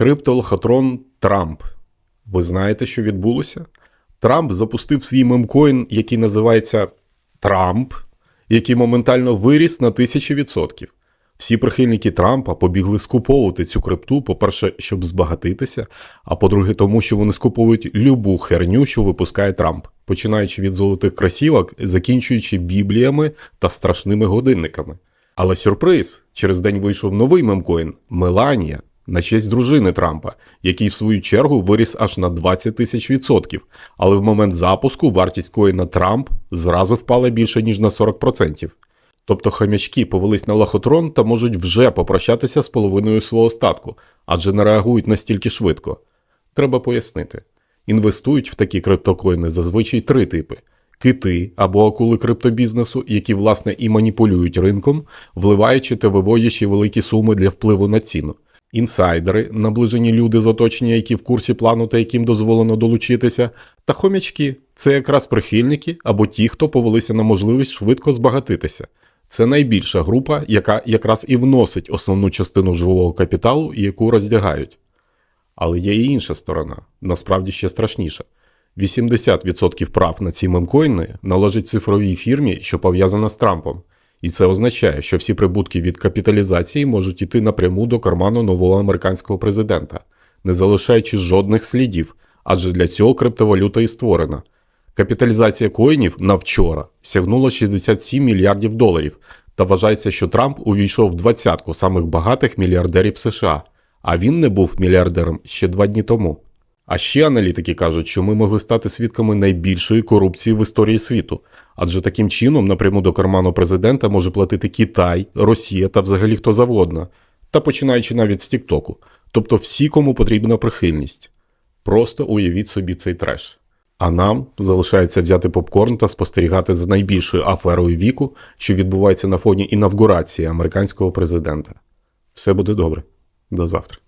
Криптолохотрон Трамп. Ви знаєте, що відбулося? Трамп запустив свій мемкоін, який називається Трамп, який моментально виріс на тисячі відсотків. Всі прихильники Трампа побігли скуповувати цю крипту, по-перше, щоб збагатитися, а по-друге, тому що вони скуповують любу херню, що випускає Трамп, починаючи від золотих красівок, закінчуючи бібліями та страшними годинниками. Але сюрприз, через день вийшов новий мемкоін Меланія на честь дружини Трампа, який в свою чергу виріс аж на 20 тисяч відсотків. Але в момент запуску вартість коїна Трамп зразу впала більше ніж на 40%. Тобто хомячки повелись на лохотрон та можуть вже попрощатися з половиною свого статку, адже не реагують настільки швидко. Треба пояснити. Інвестують в такі криптокоїни зазвичай три типи: кити або акули криптобізнесу, які власне і маніпулюють ринком, вливаючи та виводячи великі суми для впливу на ціну. Інсайдери, наближені люди з оточення, які в курсі плану та яким дозволено долучитися, та хомячки це якраз прихильники або ті, хто повелися на можливість швидко збагатитися. Це найбільша група, яка якраз і вносить основну частину живого капіталу, яку роздягають. Але є і інша сторона, насправді ще страшніша. 80% прав на ці мемкоїни належить цифровій фірмі, що пов'язана з Трампом. І це означає, що всі прибутки від капіталізації можуть йти напряму до карману нового американського президента, не залишаючи жодних слідів, адже для цього криптовалюта і створена. Капіталізація коїнів на вчора сягнула 67 мільярдів доларів, та вважається, що Трамп увійшов в двадцятку самих багатих мільярдерів США, а він не був мільярдером ще два дні тому. А ще аналітики кажуть, що ми могли стати свідками найбільшої корупції в історії світу, адже таким чином напряму до карману президента може платити Китай, Росія та взагалі хто завгодно, та починаючи навіть з Тіктоку, тобто всі, кому потрібна прихильність. Просто уявіть собі цей треш. А нам залишається взяти попкорн та спостерігати за найбільшою аферою віку, що відбувається на фоні інавгурації американського президента. Все буде добре. До завтра.